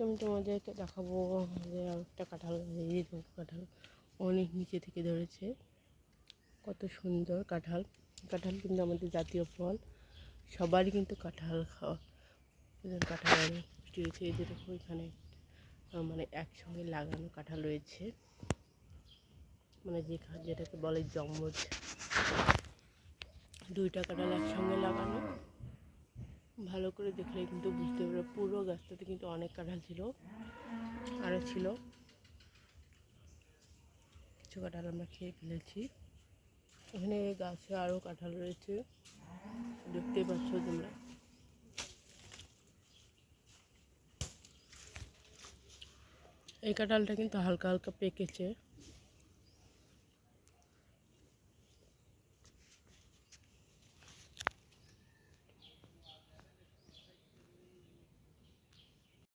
আমি তোমাদেরকে দেখাবো যে একটা কাঁঠাল, এই দেখো কাঁঠাল অনেক নিচে থেকে ধরেছে। কত সুন্দর কাঁঠাল। কাঁঠাল কিন্তু আমাদের জাতীয় ফল। সবারই কিন্তু কাঁঠাল খাওয়া কাঁঠাল অনেক রয়েছে। এই যে এখানে মানে একসঙ্গে লাগানো কাঁঠাল রয়েছে। মানে যে যেটাকে বলে জম্মজ দুইটা কাঁঠাল একসঙ্গে লাগানো। করে দেখলে কিন্তু বুঝতে পারবে। পুরো গাছটাতে কিন্তু অনেক কাঁঠাল ছিল, আরও ছিল। কিছু কাঁঠাল আমরা খেয়ে ফেলেছি। এখানে গাছে আরও কাঁঠাল রয়েছে। দেখতেই পাচ্ছ তোমরা। এই কাঁঠালটা কিন্তু হালকা হালকা পেকেছে।